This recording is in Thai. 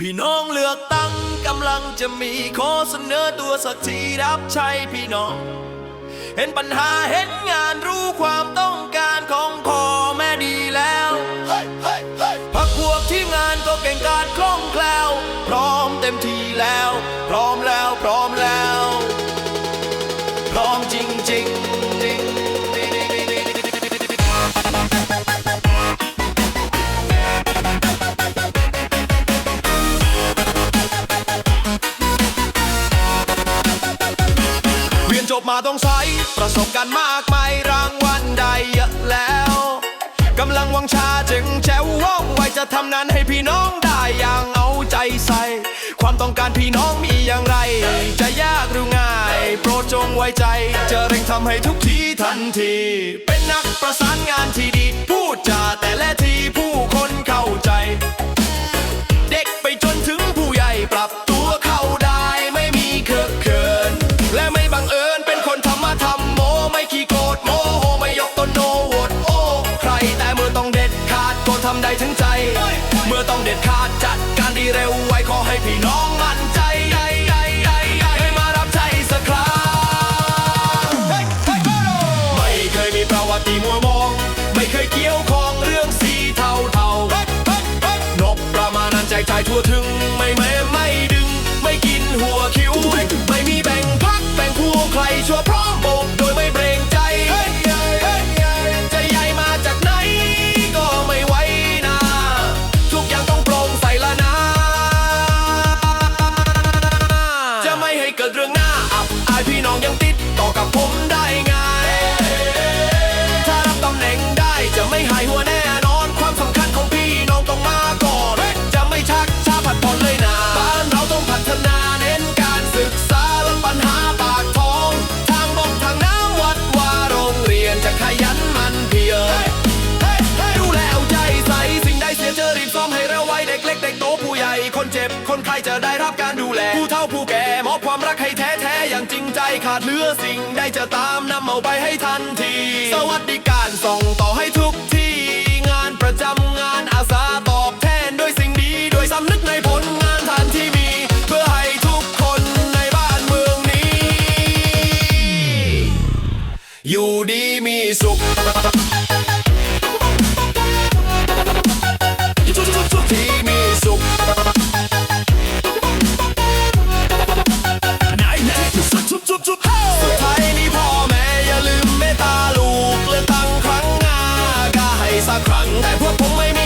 พี่น้องเลือกตั้งกำลังจะมีขอเสนอตัวสักทีรับใช้พี่น้อง เห็นปัญหาเห็นงานรู้ความต้องการของพ่อแม่ดีแล้วพักพวกทีมงานก็เก่งกาจคล่องแคล่ว พร้อมเต็มที่แล้ว พร้อมแล้วพร้อมแล้ว มาต้องใช้ประสบการณ์มากมายรางวัลได้เยอะแล้วกำลังวังชาจึงแจวว่องไวจะทำนั้นให้พี่น้องได้อย่างเอาใจใส่ ความต้องการพี่น้องมีอย่างไร จะยากหรือง่าย โปรดจงไว้ใจ จะเร่งทำให้ทุกทีทันที เป็นนักประสานงานที่ดี พูดจาแต่ละทีผู้คนเข้าใจ ไม่เคยเกี่ยวข้องเรื่องสีเทาเทานบประมาณนั้นแจกจ่ายทั่วถึง คนไข้จะได้รับการดูแล ผู้เฒ่าผู้แก่มอบความรักให้แท้แท้อย่างจริงใจขาดเหลือสิ่งใดจะตามนำเอาไปให้ทันที สวัสดิการส่งต่อให้ทุกที่ งานประจำงานอาสาตอบแทนด้วยสิ่งดีด้วยสำนึกในผลงานทันที่มี เพื่อให้ทุกคนในบ้านเมืองนี้ อยู่ดีมีสุข สักครั้งแต่พวกผมไม่มี